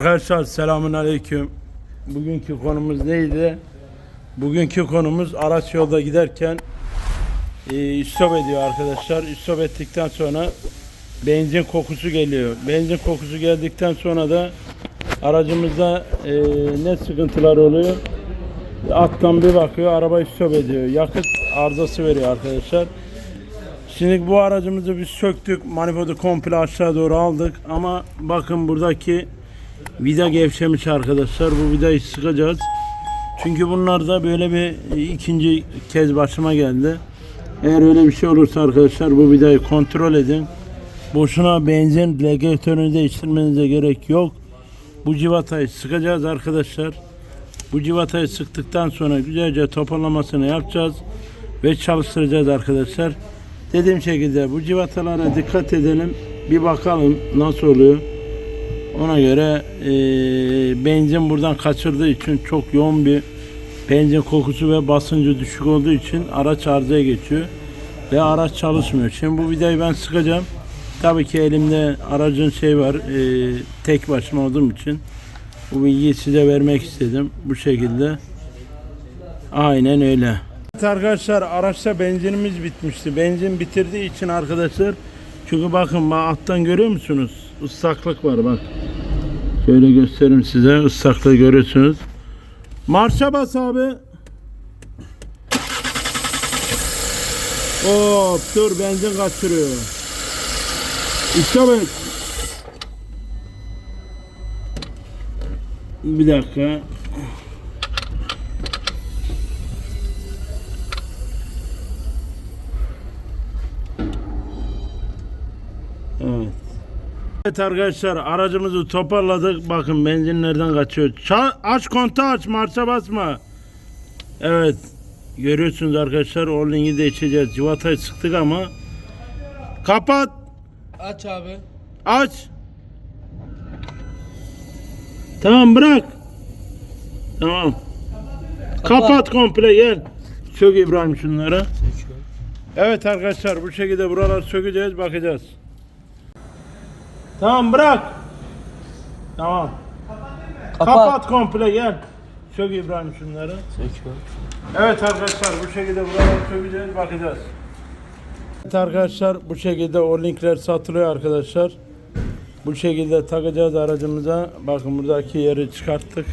Arkadaşlar selamun aleyküm. Bugünkü konumuz neydi? Bugünkü konumuz araç yolda giderken e, istop ediyor arkadaşlar. İstop ettikten sonra benzin kokusu geliyor. Benzin kokusu geldikten sonra da aracımızda e, ne sıkıntılar oluyor? Alttan bir bakıyor araba istop ediyor. Yakıt arızası veriyor arkadaşlar. Şimdi bu aracımızı biz söktük. Manifoldu komple aşağı doğru aldık. Ama bakın buradaki vida gevşemiş arkadaşlar. Bu vidayı sıkacağız. Çünkü bunlar da böyle bir ikinci kez başıma geldi. Eğer öyle bir şey olursa arkadaşlar bu vidayı kontrol edin. Boşuna benzin regülatörünü değiştirmenize gerek yok. Bu civatayı sıkacağız arkadaşlar. Bu civatayı sıktıktan sonra güzelce toparlamasını yapacağız ve çalıştıracağız arkadaşlar. Dediğim şekilde bu civatalara dikkat edelim. Bir bakalım nasıl oluyor. Ona göre eee, benzin buradan kaçırdığı için çok yoğun bir benzin kokusu ve basıncı düşük olduğu için araç arızaya geçiyor ve araç çalışmıyor. Şimdi bu vidayı ben sıkacağım. Tabii ki elimde aracın şey var eee, tek başıma olduğum için bu bilgiyi size vermek istedim bu şekilde. Aynen öyle. Evet arkadaşlar araçta benzinimiz bitmişti. Benzin bitirdiği için arkadaşlar çünkü bakın bak alttan görüyor musunuz? Islaklık var bak. Şöyle göstereyim size. Islaklığı görüyorsunuz. Marşa bas abi. Hop dur benzin kaçırıyor. İşte bak. Bir dakika. Evet arkadaşlar aracımızı toparladık. Bakın benzin nereden kaçıyor. Ça- aç kontağı aç marşa basma. Evet. Görüyorsunuz arkadaşlar Orling'i de içeceğiz. Civatayı sıktık ama. Kapat. Aç abi. Aç. Tamam bırak. Tamam. Kapat, komple gel. Sök İbrahim şunları. Evet arkadaşlar bu şekilde buraları sökeceğiz bakacağız. Tamam bırak. Tamam. Kapat, komple gel. Sök İbrahim şunları. Evet arkadaşlar bu şekilde buraları sökeceğiz bakacağız. Evet arkadaşlar bu şekilde o linkler satılıyor arkadaşlar. Bu şekilde takacağız aracımıza. Bakın buradaki yeri çıkarttık.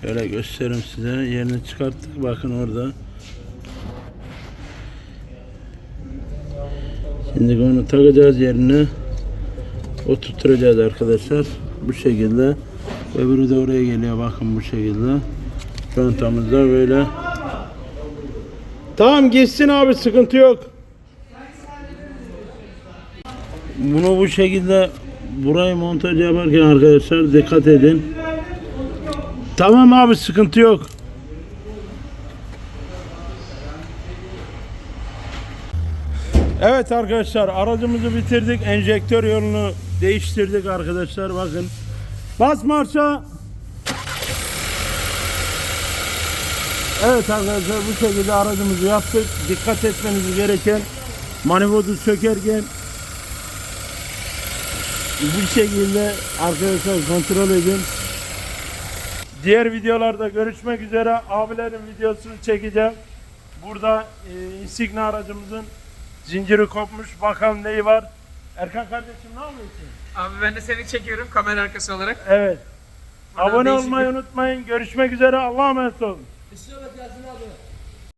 Şöyle göstereyim size. Yerini çıkarttık. Bakın orada. Şimdi onu takacağız yerine. Oturtturacağız arkadaşlar. Bu şekilde. Öbürü de oraya geliyor. Bakın bu şekilde. Çantamızda böyle. Tamam geçsin abi sıkıntı yok. Bunu bu şekilde burayı montaj yaparken arkadaşlar dikkat edin. Tamam abi sıkıntı yok. Evet arkadaşlar aracımızı bitirdik. Enjektör yolunu değiştirdik arkadaşlar bakın. Bas marşa. Evet arkadaşlar bu şekilde aracımızı yaptık. Dikkat etmeniz gereken manifoldu sökerken bu şekilde arkadaşlar kontrol edin. Diğer videolarda görüşmek üzere. Abilerin videosunu çekeceğim. Burada e, Insignia aracımızın zinciri kopmuş. Bakalım neyi var. Erkan kardeşim ne yapıyorsun? Abi ben de seni çekiyorum kamera arkası olarak. Evet. Buradan Abone değişik olmayı unutmayın. Görüşmek üzere. Allah'a emanet olun. İstiyorlar gelsin abi.